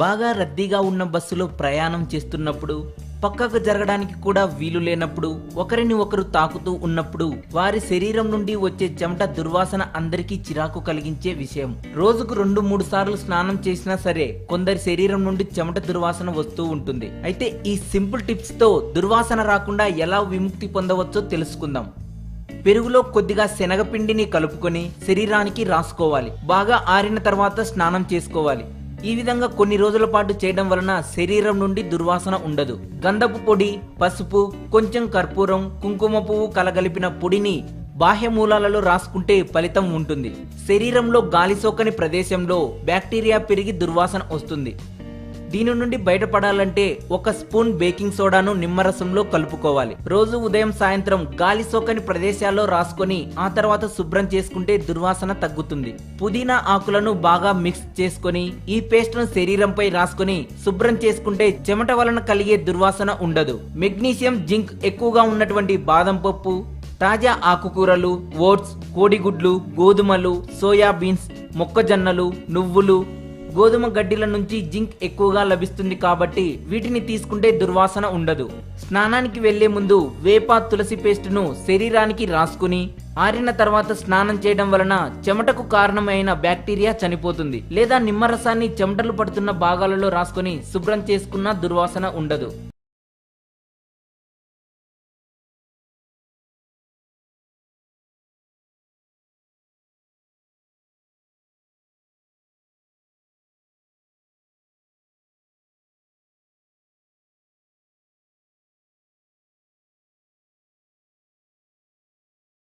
బాగా రద్దీగా ఉన్న బస్సులో ప్రయాణం చేస్తున్నప్పుడు పక్కకు జరగడానికి కూడా వీలు లేనప్పుడు ఒకరిని ఒకరు తాకుతూ ఉన్నప్పుడు వారి శరీరం నుండి వచ్చే చెమట దుర్వాసన అందరికీ చిరాకు కలిగించే విషయం. రోజుకు రెండు మూడు సార్లు స్నానం చేసినా సరే కొందరి శరీరం నుండి చెమట దుర్వాసన వస్తూ ఉంటుంది. అయితే ఈ సింపుల్ టిప్స్తో దుర్వాసన రాకుండా ఎలా విముక్తి పొందవచ్చో తెలుసుకుందాం. పెరుగులో కొద్దిగా శనగపిండిని కలుపుకొని శరీరానికి రాసుకోవాలి. బాగా ఆరిన తర్వాత స్నానం చేసుకోవాలి. ఈ విధంగా కొన్ని రోజుల పాటు చేయడం వలన శరీరం నుండి దుర్వాసన ఉండదు. గంధపు పొడి పసుపు కొంచెం కర్పూరం కుంకుమ పువ్వు కలగలిపిన పొడిని బాహ్య మూలాలలో రాసుకుంటే ఫలితం ఉంటుంది. శరీరంలో గాలి సోకని ప్రదేశంలో బ్యాక్టీరియా పెరిగి దుర్వాసన వస్తుంది. దీని నుండి బయటపడాలంటే ఒక స్పూన్ బేకింగ్ సోడాను నిమ్మరసంలో కలుపుకోవాలి. రోజు ఉదయం సాయంత్రం గాలి సోకని ప్రదేశాల్లో రాసుకొని ఆ తర్వాత శుభ్రం చేసుకుంటే దుర్వాసన తగ్గుతుంది. పుదీనా ఆకులను బాగా మిక్స్ చేసుకొని ఈ పేస్ట్ను శరీరంపై రాసుకొని శుభ్రం చేసుకుంటే చెమట వలన కలిగే దుర్వాసన ఉండదు. మెగ్నీషియం జింక్ ఎక్కువగా ఉన్నటువంటి బాదం పప్పు తాజా ఆకుకూరలు ఓట్స్ కోడిగుడ్లు గోధుమలు సోయాబీన్స్ మొక్కజొన్నలు నువ్వులు గోధుమ గడ్డిల నుంచి జింక్ ఎక్కువగా లభిస్తుంది కాబట్టి వీటిని తీసుకుంటే దుర్వాసన ఉండదు. స్నానానికి వెళ్ళే ముందు వేప తులసి పేస్టును శరీరానికి రాసుకుని ఆరిన తర్వాత స్నానం చేయడం వలన చెమటకు కారణమైన బ్యాక్టీరియా చనిపోతుంది లేదా నిమ్మరసాన్ని చెమటలు పడుతున్న భాగాలలో రాసుకుని శుభ్రం చేసుకున్న దుర్వాసన ఉండదు.